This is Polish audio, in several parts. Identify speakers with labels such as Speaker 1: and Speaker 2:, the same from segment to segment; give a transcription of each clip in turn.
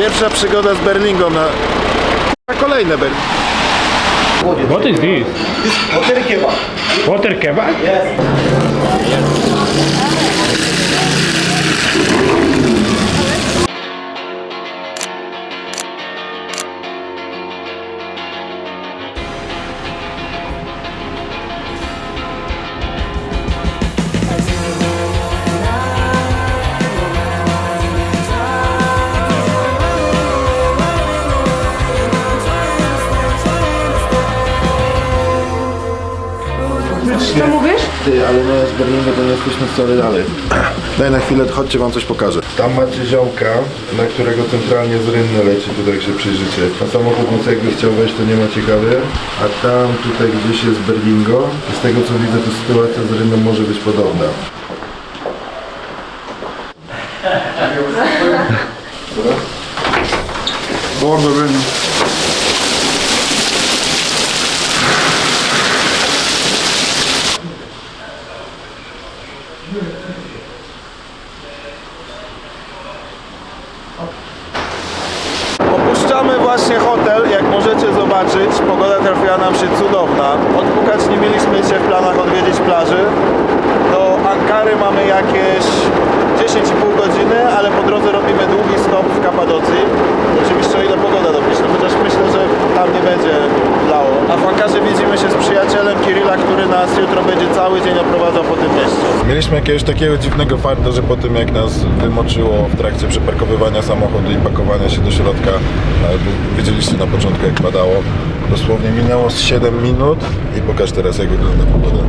Speaker 1: Pierwsza przygoda z Berlingą na... na kolejne Berlin.
Speaker 2: What is this?
Speaker 3: Hotel kebab.
Speaker 2: Water kebab?
Speaker 3: Yes.
Speaker 1: Berlinu to nie jesteśmy wcale dalej. Daj na chwilę, chodźcie, wam coś pokażę. Tam macie ziomka, na którego centralnie z rynny leci, tutaj jak się przyjrzycie. Na samochód moc jakby chciał wejść, to nie ma ciekawy. A tam tutaj gdzieś jest Berlingo. Z tego co widzę, to sytuacja z rynną może być podobna. Bardzo Berlin. Opuszczamy właśnie hotel, jak możecie zobaczyć. Pogoda trafiła nam się cudowna. Odpukać nie mieliśmy się w planach odwiedzić plaży. Do Ankary mamy jakieś 10,5 godziny, ale po drodze robimy długi stop w Kapadocji. Oczywiście o ile pogoda dopisze, chociaż myślę, że tam nie będzie lało. A w Ankarze widzimy się z przyjacielem Kirilla, który nas jutro będzie cały dzień oprowadzał po tym mieście. Mieliśmy jakiegoś takiego dziwnego farta, że po tym jak nas wymoczyło w trakcie przeparkowywania samochodu i pakowania się do środka, e, wiedzieliście na początku jak padało, dosłownie minęło z 7 minut i pokaż teraz jak wygląda pogoda.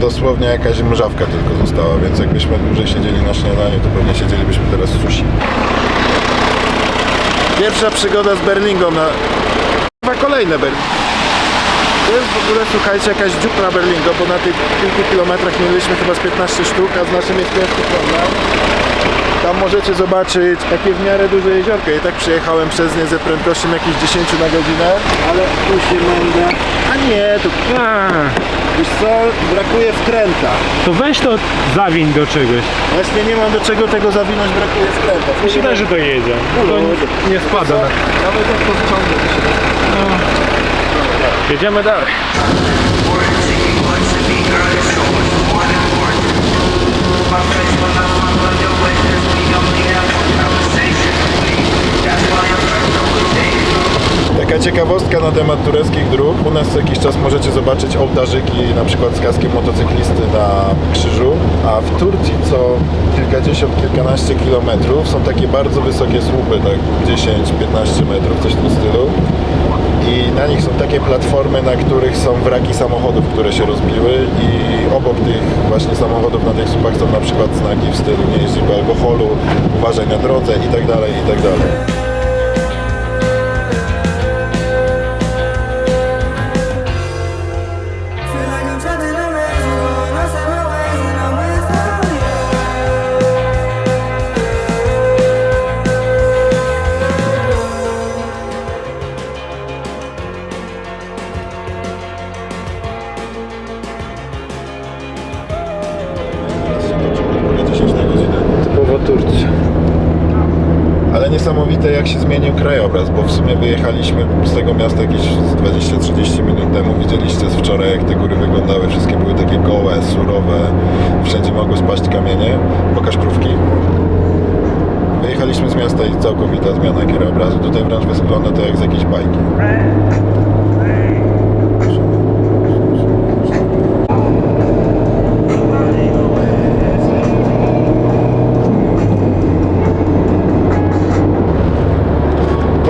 Speaker 1: Dosłownie jakaś mrzawka tylko została, więc jakbyśmy dłużej siedzieli na śniadaniu, to pewnie siedzielibyśmy teraz w sushi. Pierwsza przygoda z Berlingą na... Chyba kolejne Berlin. To jest w ogóle, słuchajcie, jakaś dziupla Berlingo, bo na tych kilku kilometrach mieliśmy chyba z 15 sztuk, a z naszym jest ciężki problem. Tam możecie zobaczyć takie w miarę duże jeziorko. I tak przejechałem przez nie ze prędkością jakieś 10 na godzinę, ale tu się mędę. A nie, tu
Speaker 2: A,
Speaker 1: wiesz co, brakuje wkręta.
Speaker 2: to weź to zawiń do czegoś.
Speaker 1: Właśnie nie mam do czego tego zawinąć, brakuje wkręta.
Speaker 2: Myślę, że to jedzie. To nie- nie spada.
Speaker 1: Nawet jak to wyciągnę, to się
Speaker 2: Jedziemy dalej.
Speaker 1: Taka ciekawostka na temat tureckich dróg. U nas co jakiś czas możecie zobaczyć ołtarzyki na przykład z kaskiem motocyklisty na krzyżu, a w Turcji co kilkadziesiąt, kilkanaście kilometrów są takie bardzo wysokie słupy, tak 10-15 metrów, coś w tym stylu. I na nich są takie platformy, na których są wraki samochodów, które się rozbiły i obok tych właśnie samochodów na tych słupach są na przykład znaki w stylu nie jeździ po alkoholu, uważaj na drodze i tak dalej, i tak dalej. Niesamowite jak się zmienił krajobraz, bo w sumie wyjechaliśmy z tego miasta jakieś z 20-30 minut temu. Widzieliście z wczoraj jak te góry wyglądały. Wszystkie były takie gołe, surowe. Wszędzie mogły spaść kamienie. Pokaż krówki. Wyjechaliśmy z miasta i całkowita zmiana krajobrazu. Tutaj wręcz wygląda to jak z jakiejś bajki.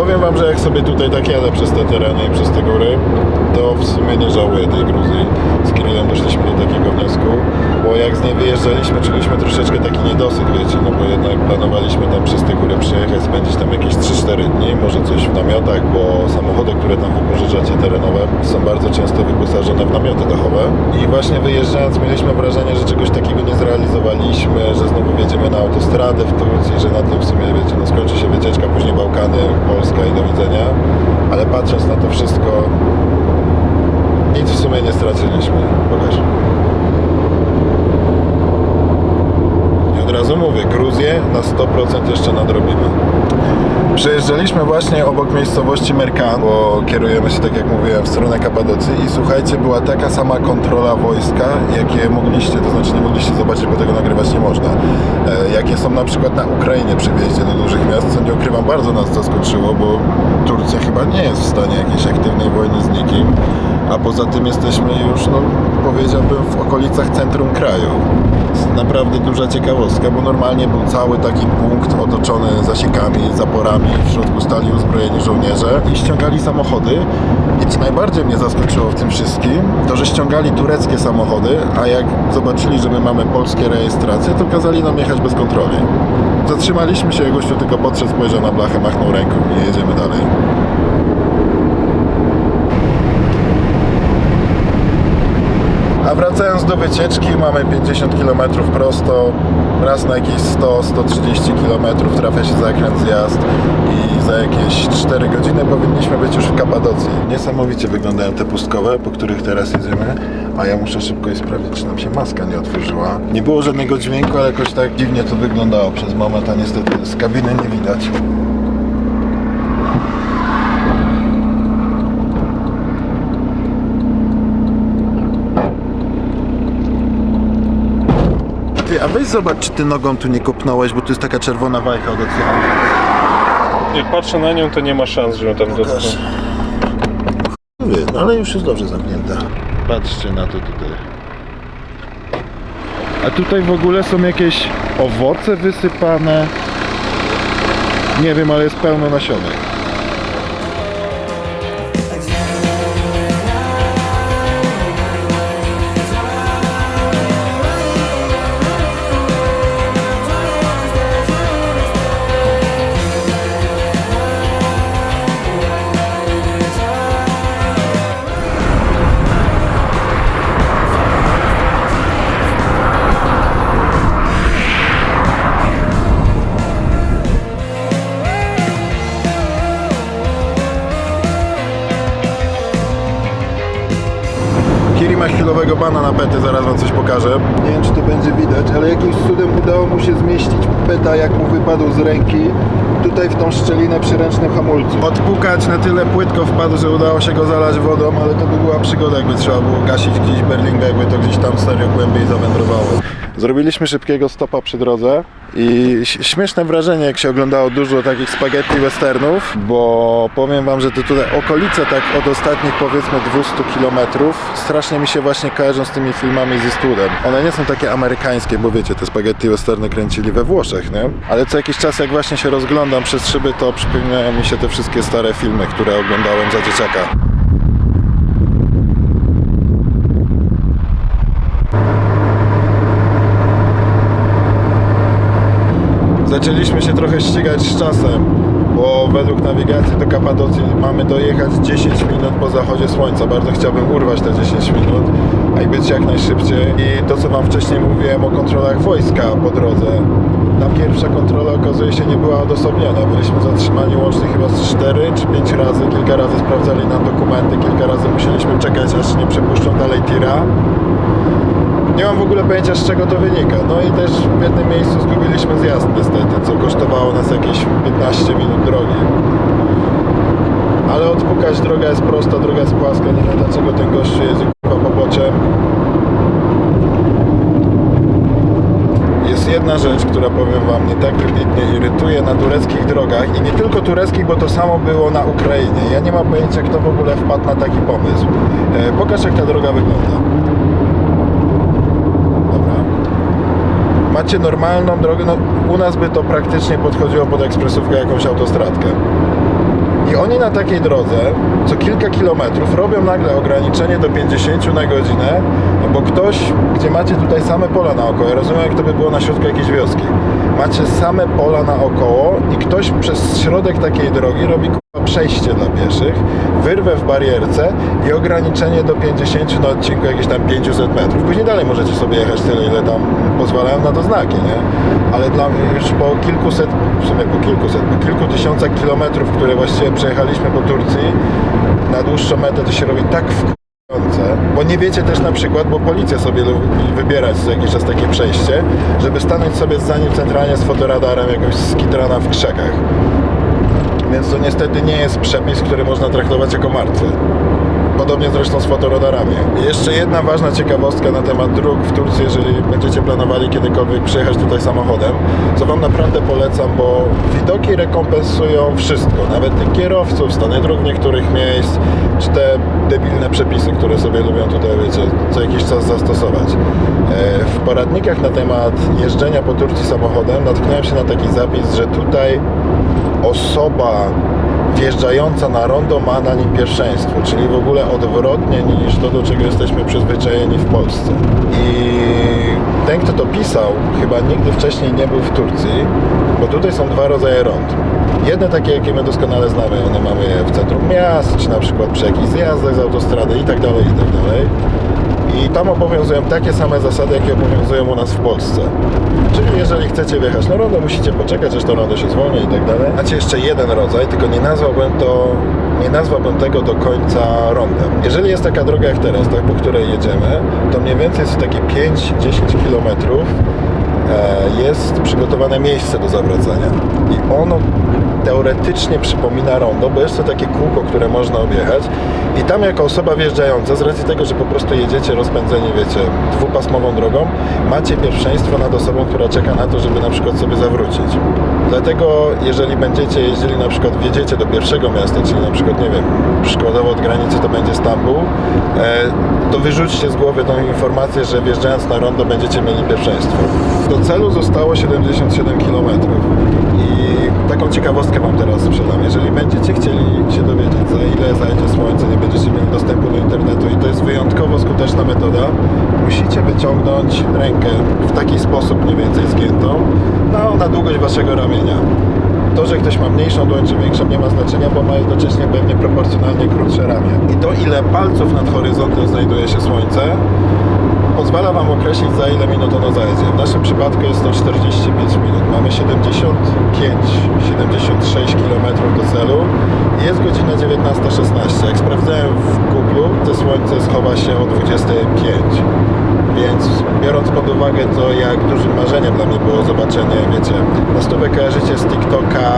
Speaker 1: Powiem Wam, że jak sobie tutaj tak jadę przez te tereny i przez te góry, to w sumie nie żałuję tej Gruzji. Z Kirillem doszliśmy do takiego wniosku, bo jak z niej wyjeżdżaliśmy, czuliśmy troszeczkę taki niedosyt, wiecie, no bo jednak planowaliśmy tam przez te góry spędzić tam jakieś 3-4 dni, może coś w namiotach, bo samochody, które tam wypożyczacie terenowe są bardzo często wyposażone w namioty dachowe. I właśnie wyjeżdżając mieliśmy wrażenie, że czegoś takiego nie zrealizowaliśmy, że znowu wjedziemy na autostradę w Turcji, że na tym w sumie, wiecie, no skończy się wycieczka, później Bałkany, Polska i do widzenia. Ale patrząc na to wszystko, nic w sumie nie straciliśmy. Pokaż. I od razu mówię, Gruzję na 100% jeszcze nadrobimy. Przejeżdżaliśmy właśnie obok miejscowości Merkan, bo kierujemy się, tak jak mówiłem, w stronę Kapadocji i słuchajcie, była taka sama kontrola wojska, jakie mogliście, to znaczy nie mogliście zobaczyć, bo tego nagrywać nie można, e, jakie są na przykład na Ukrainie przy wjeździe do dużych miast, co nie ukrywam, bardzo nas zaskoczyło, bo Turcja chyba nie jest w stanie jakiejś aktywnej wojny z nikim, a poza tym jesteśmy już, no powiedziałbym, w okolicach centrum kraju. Naprawdę duża ciekawostka, bo normalnie był cały taki punkt otoczony zasiekami, zaporami, w środku stali uzbrojeni żołnierze i ściągali samochody. I co najbardziej mnie zaskoczyło w tym wszystkim, to że ściągali tureckie samochody, a jak zobaczyli, że my mamy polskie rejestracje, to kazali nam jechać bez kontroli. Zatrzymaliśmy się, gościu tylko podszedł, spojrzał na blachę, machnął ręką i jedziemy dalej. Wracając do wycieczki, mamy 50 km prosto, raz na jakieś 100-130 km trafia się zakręt zjazd i za jakieś 4 godziny powinniśmy być już w Kapadocji. Niesamowicie wyglądają te pustkowe, po których teraz jedziemy, a ja muszę szybko i sprawdzić, czy nam się maska nie otworzyła. Nie było żadnego dźwięku, ale jakoś tak dziwnie to wyglądało przez moment, a niestety z kabiny nie widać. Weź zobacz, czy ty nogą tu nie kopnąłeś, bo tu jest taka czerwona wajcha od oceanu.
Speaker 2: Jak patrzę na nią, to nie ma szans, żebym tam
Speaker 1: Pokaż.
Speaker 2: dotknął.
Speaker 1: No ale już jest dobrze zamknięta. Patrzcie na to tutaj. A tutaj w ogóle są jakieś owoce wysypane. Nie wiem, ale jest pełno nasionek. Kiri ma chwilowego bana na pety, zaraz wam coś pokażę. Nie wiem, czy to będzie widać, ale jakimś cudem udało mu się zmieścić peta, jak mu wypadł z ręki, tutaj w tą szczelinę przy ręcznym hamulcu. Odpukać na tyle płytko wpadł, że udało się go zalać wodą, ale to by była przygoda, jakby trzeba było gasić gdzieś Berlinga, jakby to gdzieś tam serio głębiej zawędrowało. Zrobiliśmy szybkiego stopa przy drodze i śmieszne wrażenie, jak się oglądało dużo takich spaghetti westernów, bo powiem wam, że to tutaj okolice tak od ostatnich powiedzmy 200 kilometrów strasznie mi się właśnie kojarzą z tymi filmami z Eastwoodem. One nie są takie amerykańskie, bo wiecie, te spaghetti westerny kręcili we Włoszech, nie? Ale co jakiś czas jak właśnie się rozglądam przez szyby, to przypominają mi się te wszystkie stare filmy, które oglądałem za dzieciaka. Zaczęliśmy się trochę ścigać z czasem, bo według nawigacji do Kapadocji mamy dojechać 10 minut po zachodzie słońca. Bardzo chciałbym urwać te 10 minut, i być jak najszybciej. I to, co Wam wcześniej mówiłem o kontrolach wojska po drodze. Ta pierwsza kontrola okazuje się nie była odosobniona. Byliśmy zatrzymani łącznie chyba z 4 czy 5 razy. Kilka razy sprawdzali nam dokumenty, kilka razy musieliśmy czekać, aż nie przepuszczą dalej tira. Nie mam w ogóle pojęcia z czego to wynika. No i też w jednym miejscu zgubiliśmy zjazd niestety, co kosztowało nas jakieś 15 minut drogi. Ale odpukać droga jest prosta, droga jest płaska, nie wiem dlaczego ten gościu jedzie kurwa poboczem. Jest jedna rzecz, która powiem wam mnie tak wybitnie irytuje na tureckich drogach i nie tylko tureckich, bo to samo było na Ukrainie. Ja nie mam pojęcia kto w ogóle wpadł na taki pomysł. E, pokaż jak ta droga wygląda. Dobra. Macie normalną drogę, no u nas by to praktycznie podchodziło pod ekspresówkę jakąś autostradkę. I oni na takiej drodze co kilka kilometrów robią nagle ograniczenie do 50 na godzinę, bo ktoś, gdzie macie tutaj same pola naokoło, ja rozumiem jak to by było na środku jakiejś wioski, macie same pola naokoło i ktoś przez środek takiej drogi robi przejście dla pieszych, wyrwę w barierce i ograniczenie do 50 na odcinku jakieś tam 500 metrów. Później dalej możecie sobie jechać tyle, ile tam pozwalają na to znaki, nie? Ale dla mnie już po kilkuset, w sumie po kilkuset, po kilku tysiącach kilometrów, które właściwie przejechaliśmy po Turcji, na dłuższą metę to się robi tak w Bo nie wiecie też na przykład, bo policja sobie lubi wybierać co jakiś czas takie przejście, żeby stanąć sobie za nim centralnie z fotoradarem jakoś skitrana w krzakach. Więc to niestety nie jest przepis, który można traktować jako martwy. Podobnie zresztą z fotoradarami. Jeszcze jedna ważna ciekawostka na temat dróg w Turcji, jeżeli będziecie planowali kiedykolwiek przyjechać tutaj samochodem, co Wam naprawdę polecam, bo widoki rekompensują wszystko, nawet tych kierowców, stany dróg niektórych miejsc, te debilne przepisy, które sobie lubią tutaj, wiecie, co jakiś czas zastosować. E, W poradnikach na temat jeżdżenia po Turcji samochodem natknąłem się na taki zapis, że tutaj osoba wjeżdżająca na rondo ma na nim pierwszeństwo, czyli w ogóle odwrotnie niż to, do czego jesteśmy przyzwyczajeni w Polsce. I ten, kto to pisał, chyba nigdy wcześniej nie był w Turcji, bo tutaj są dwa rodzaje rond. Jedne takie, jakie my doskonale znamy, one mamy w centrum miast, czy na przykład przy jakichś zjazdach z autostrady i tak dalej, i tak dalej. I tam obowiązują takie same zasady, jakie obowiązują u nas w Polsce. Czyli jeżeli chcecie wjechać na rondo, musicie poczekać, aż to rondo się zwolni i tak dalej. Macie jeszcze jeden rodzaj, tylko nie nazwałbym to, nie nazwałbym tego do końca rondem. Jeżeli jest taka droga jak teraz, tak, po której jedziemy, to mniej więcej jest takie 5-10 kilometrów e, jest przygotowane miejsce do zawracania. I ono teoretycznie przypomina rondo, bo jest to takie kółko, które można objechać. I tam jako osoba wjeżdżająca, z racji tego, że po prostu jedziecie rozpędzeni, wiecie, dwupasmową drogą, macie pierwszeństwo nad osobą, która czeka na to, żeby na przykład sobie zawrócić. Dlatego, jeżeli będziecie jeździli, na przykład wjedziecie do pierwszego miasta, czyli na przykład, nie wiem, przykładowo od granicy to będzie Stambuł, e, to wyrzućcie z głowy tą informację, że wjeżdżając na rondo będziecie mieli pierwszeństwo. Do celu zostało 77 km. Taką ciekawostkę Wam teraz sprzedam. Jeżeli będziecie chcieli się dowiedzieć, za ile zajdzie słońce, nie będziecie mieli dostępu do internetu i to jest wyjątkowo skuteczna metoda, musicie wyciągnąć rękę w taki sposób mniej więcej zgiętą no, na długość Waszego ramienia. To, że ktoś ma mniejszą dłoń czy większą nie ma znaczenia, bo ma jednocześnie pewnie proporcjonalnie krótsze ramię. I to ile palców nad horyzontem znajduje się słońce, pozwala Wam określić za ile minut ono zajdzie. W naszym przypadku jest to 45 minut. Mamy 75-76 km do celu jest godzina 19.16. Jak sprawdzałem w Google, to słońce schowa się o 25. Więc biorąc pod uwagę to, jak dużym marzeniem dla mnie było zobaczenie, wiecie, na stówę kojarzycie z TikToka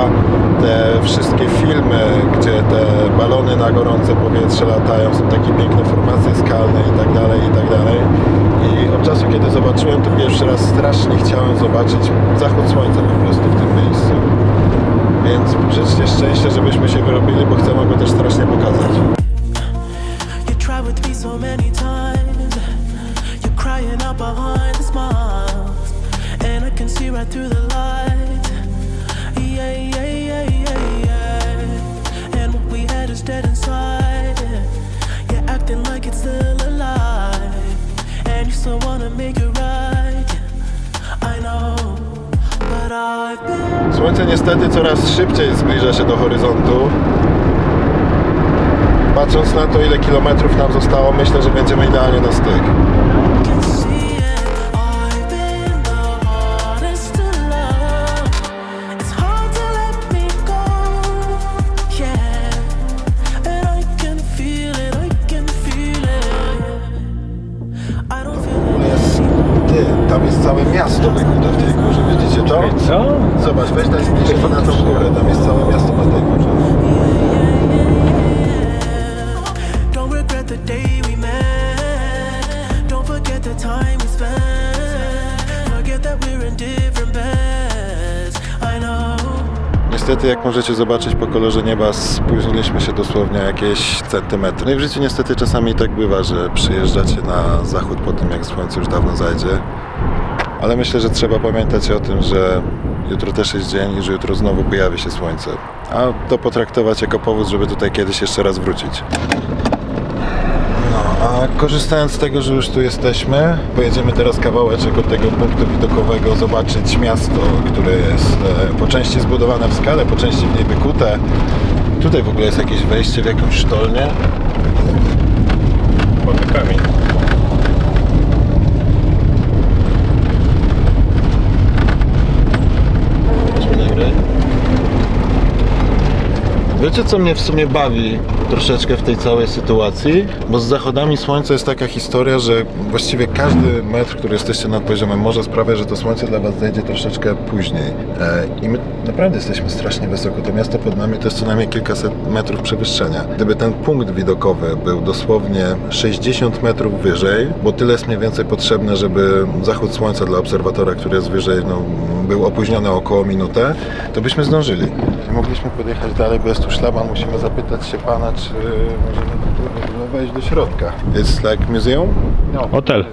Speaker 1: te wszystkie filmy, gdzie te balony na gorące powietrze latają, są takie piękne formacje skalne i tak dalej, i tak dalej. I od czasu, kiedy zobaczyłem to pierwszy raz, strasznie chciałem zobaczyć zachód słońca po prostu w tym miejscu. Więc życzcie szczęścia, żebyśmy się wyrobili, bo chcemy go też strasznie pokazać.
Speaker 4: You Out behind the smiles. And I can see right through the. Yeah, yeah, yeah, yeah, yeah. And what we had is dead inside. You're acting like it's still alive. And you still wanna make it right. I know.
Speaker 1: Słońce niestety coraz szybciej zbliża się do horyzontu. Patrząc na to, ile kilometrów nam zostało, myślę, że będziemy idealnie na styk. Niestety, jak możecie zobaczyć po kolorze nieba, spóźniliśmy się dosłownie jakieś centymetry. No i w życiu niestety czasami tak bywa, że przyjeżdżacie na zachód po tym, jak słońce już dawno zajdzie. Ale myślę, że trzeba pamiętać o tym, że jutro też jest dzień i że jutro znowu pojawi się słońce. A to potraktować jako powód, żeby tutaj kiedyś jeszcze raz wrócić. No, a korzystając z tego, że już tu jesteśmy, pojedziemy teraz kawałeczek od tego punktu widokowego, zobaczyć miasto, które jest e, po części zbudowane w skale, po części w niej wykute. Tutaj w ogóle jest jakieś wejście w jakąś sztolnię.
Speaker 2: Mamy kamień.
Speaker 1: Wiecie, co mnie w sumie bawi troszeczkę w tej całej sytuacji? Bo z zachodami słońca jest taka historia, że właściwie każdy metr, który jesteście nad poziomem morza sprawia, że to słońce dla Was zejdzie troszeczkę później. E, I my naprawdę jesteśmy strasznie wysoko. To miasto pod nami to jest co najmniej kilkaset metrów przewyższenia. Gdyby ten punkt widokowy był dosłownie 60 metrów wyżej, bo tyle jest mniej więcej potrzebne, żeby zachód słońca dla obserwatora, który jest wyżej, no, był opóźniony około minutę, to byśmy zdążyli. Mogliśmy podjechać dalej, bo jest tu szlaban. Musimy zapytać się pana, czy możemy ogóle wejść do środka. It's like museum?
Speaker 2: Hotel.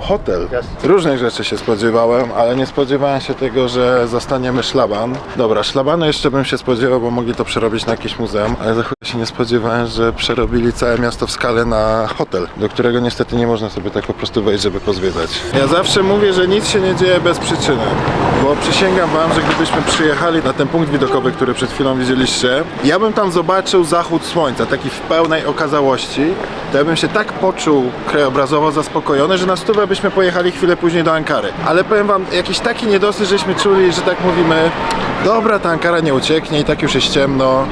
Speaker 1: Hotel. Różnych rzeczy się spodziewałem, ale nie spodziewałem się tego, że zastaniemy szlaban. Dobra, szlabanu jeszcze bym się spodziewał, bo mogli to przerobić na jakieś muzeum, ale za się nie spodziewałem, że przerobili całe miasto w skalę na hotel, do którego niestety nie można sobie tak po prostu wejść, żeby pozwiedzać. Ja zawsze mówię, że nic się nie dzieje bez przyczyny, bo przysięgam wam, że gdybyśmy przyjechali na ten punkt widokowy, który przed chwilą widzieliście, ja bym tam zobaczył zachód słońca, taki w pełnej okazałości, to ja bym się tak poczuł krajobrazowo zaspokojony, że na stówę byśmy pojechali chwilę później do Ankary. Ale powiem wam, jakiś taki niedosyt, żeśmy czuli, że tak mówimy, dobra, ta Ankara nie ucieknie i tak już jest ciemno.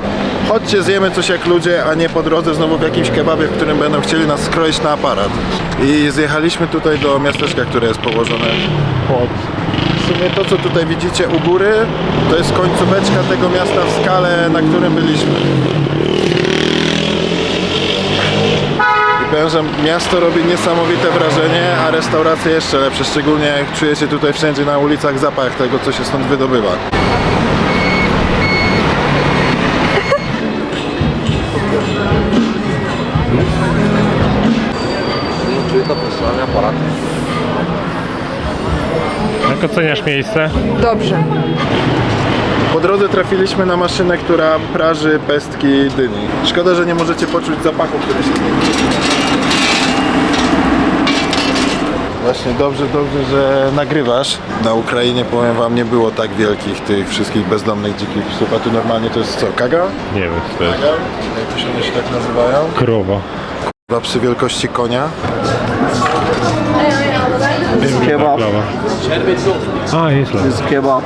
Speaker 1: Chodźcie, zjemy coś jak ludzie, a nie po drodze znowu w jakimś kebabie, w którym będą chcieli nas skroić na aparat. I zjechaliśmy tutaj do miasteczka, które jest położone pod w sumie to, co tutaj widzicie u góry, to jest końcóweczka tego miasta w skale, na którym byliśmy. Że miasto robi niesamowite wrażenie, a restauracje jeszcze lepsze, szczególnie jak czujecie tutaj wszędzie na ulicach zapach tego, co się stąd wydobywa.
Speaker 2: Jak oceniasz miejsce?
Speaker 5: Dobrze.
Speaker 1: Po drodze trafiliśmy na maszynę, która praży pestki dyni. Szkoda, że nie możecie poczuć zapachu, który się Właśnie dobrze, dobrze, że nagrywasz. Na Ukrainie powiem wam nie było tak wielkich tych wszystkich bezdomnych dzikich psów, a tu normalnie to jest co? Kaga?
Speaker 2: Nie wiem, co to jest.
Speaker 1: Kaga? Jak to się one się tak nazywają?
Speaker 2: Krowa.
Speaker 1: Psy wielkości konia.
Speaker 3: Kebab.
Speaker 2: Krowa. A, jest las.
Speaker 3: Kebab.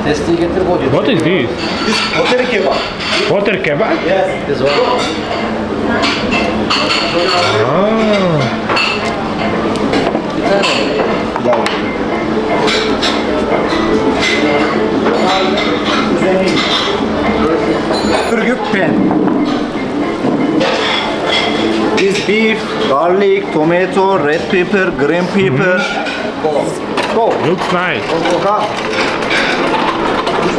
Speaker 2: What is this?
Speaker 3: Hotel kebab.
Speaker 2: Water kebab?
Speaker 3: Yes. This one.
Speaker 2: Ah.
Speaker 3: Turguk pen. This beef, garlic, tomato, red pepper, green pepper. Go.
Speaker 2: Looks nice.
Speaker 3: Go.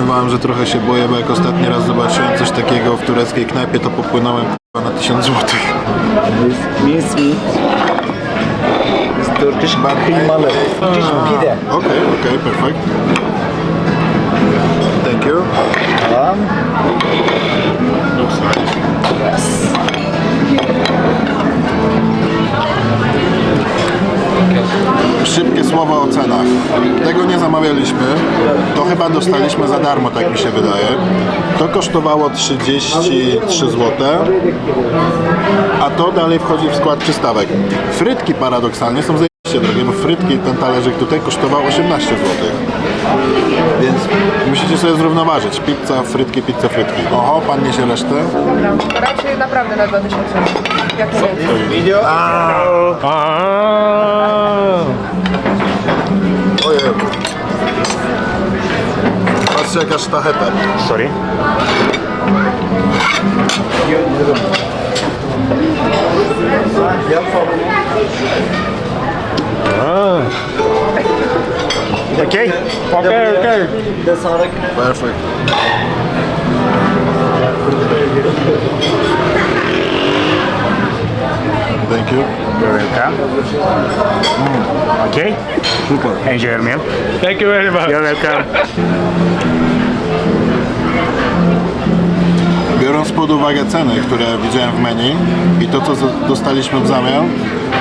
Speaker 1: Powiem wam, że trochę się boję, bo jak ostatni raz zobaczyłem coś takiego w tureckiej knajpie, to popłynąłem na 1000 złotych.
Speaker 3: Means meat. This Turkish kıymalı. Turkish pide.
Speaker 1: Okej, okej, perfect. Thank you.
Speaker 3: Tamam.
Speaker 1: Looks nice.
Speaker 3: Yes.
Speaker 1: Szybkie słowa o cenach. Tego nie zamawialiśmy. To chyba dostaliśmy za darmo, tak mi się wydaje. To kosztowało 33 zł. A to dalej wchodzi w skład przystawek. Frytki paradoksalnie są zajebiście drogie, bo frytki, ten talerzyk tutaj kosztował 18 zł. Więc musicie sobie zrównoważyć. Pizza, frytki, pizza, frytki. Oho, pan niesie resztę.
Speaker 5: Dobra, to raczej naprawdę na 2000. Jak nie więcej.
Speaker 3: Video.
Speaker 1: Ojej. jest jakaś sztacheta.
Speaker 6: Sorry. Okay?
Speaker 2: Okej, okej.
Speaker 3: Bir de sağdaki
Speaker 1: Perfect. Thank you.
Speaker 6: You're welcome. Mm, Okay?
Speaker 1: Super.
Speaker 6: Enjoy your meal.
Speaker 2: Thank you very much.
Speaker 6: You're welcome.
Speaker 1: Pod uwagę ceny, które widziałem w menu i to, co dostaliśmy w zamian,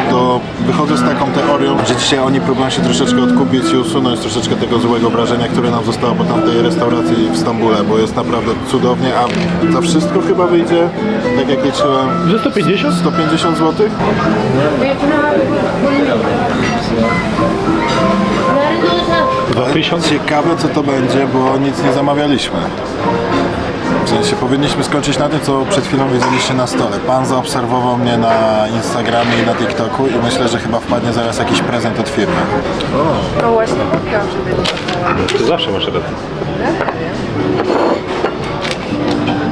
Speaker 1: to wychodzę z taką teorią, że dzisiaj oni próbują się troszeczkę odkupić i usunąć troszeczkę tego złego wrażenia, które nam zostało po tamtej restauracji w Stambule, bo jest naprawdę cudownie, a za wszystko chyba wyjdzie, tak jak liczyłem,
Speaker 2: Za 150?
Speaker 1: 150 zł?
Speaker 2: Dwa tysiące?
Speaker 1: Ciekawe co to będzie, bo nic nie zamawialiśmy. W sensie powinniśmy skończyć na tym, co przed chwilą widzieliście na stole. Pan zaobserwował mnie na Instagramie i na TikToku i myślę, że chyba wpadnie zaraz jakiś prezent od firmy.
Speaker 5: No właśnie, mówiłam, że będzie.
Speaker 2: Ty zawsze masz rację.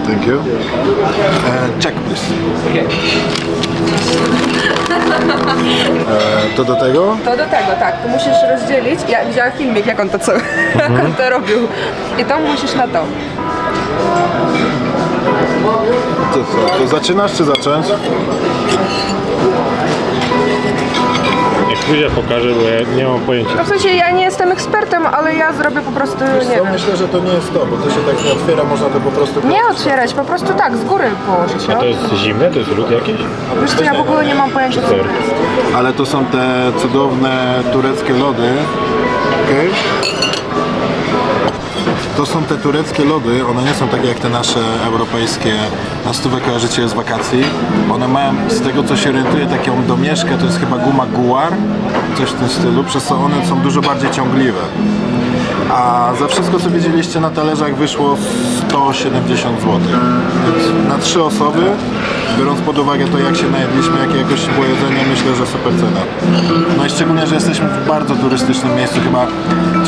Speaker 1: Thank you. E, check please. E, to do tego?
Speaker 5: To do tego, tak. Tu musisz rozdzielić. Ja widziałam filmik, jak on to co, jak on to robił. I to musisz na to.
Speaker 1: To co? To zaczynasz czy zacząć?
Speaker 2: Niech Krzysia pokaże, bo ja nie mam pojęcia.
Speaker 5: No w sensie ja nie jestem ekspertem, ale ja zrobię po prostu, nie
Speaker 1: Co?
Speaker 5: wiem.
Speaker 1: Myślę, że to nie jest to, bo to się tak nie otwiera, można to po prostu...
Speaker 5: Nie otwierać, po prostu tak, z góry położyć.
Speaker 2: A
Speaker 5: No.
Speaker 2: to jest zimne? To jest lód jakiś?
Speaker 5: Wiesz co, ja w ogóle nie mam pojęcia co to jest.
Speaker 1: Ale to są te cudowne tureckie lody. Okej? To są te tureckie lody, one nie są takie jak te nasze europejskie, na stówę kojarzycie z wakacji. One mają, z tego co się orientuję, taką domieszkę, to jest chyba guma guar, coś w tym stylu, przez co one są dużo bardziej ciągliwe. A za wszystko co widzieliście na talerzach wyszło 170 zł. Więc na trzy osoby, biorąc pod uwagę to jak się najedliśmy, jakie jakości było jedzenie, myślę, że super cena. No i szczególnie, że jesteśmy w bardzo turystycznym miejscu, chyba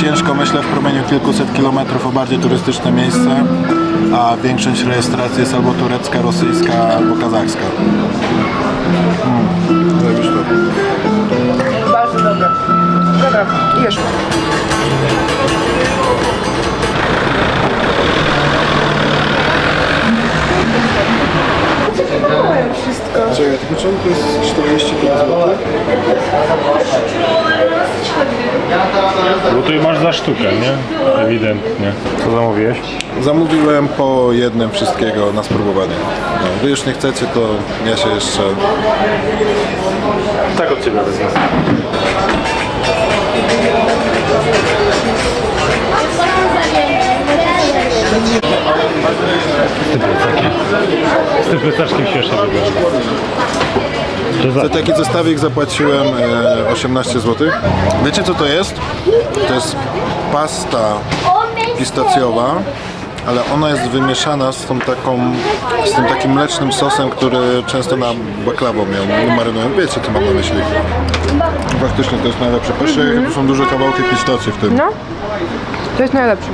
Speaker 1: ciężko myślę w promieniu kilkuset kilometrów o bardziej turystyczne miejsce, a większość rejestracji jest albo turecka, rosyjska, albo kazachska. Mm.
Speaker 5: Bardzo dobre. Dobra, już.
Speaker 1: Czemu to jest 45 zł?
Speaker 2: Bo tu masz za sztukę, nie? Ewidentnie. Co zamówiłeś?
Speaker 1: Zamówiłem po jednym wszystkiego na spróbowanie. No, wy już nie chcecie, to ja się jeszcze...
Speaker 2: Tak od Ciebie wezmę. Z tym plecakiem. Z tym plecaczkiem śmiesznie wygląda. To
Speaker 1: za... Taki zestawik zapłaciłem e, 18 zł. Wiecie co to jest? To jest pasta pistacjowa, ale ona jest wymieszana z tą taką, z tym takim mlecznym sosem, który często na baklawą ją marynują. Wiecie co mam na myśli. Faktycznie to jest najlepsze. Patrzcie, jakie tu są duże kawałki pistacji w tym.
Speaker 5: No, to jest najlepsze.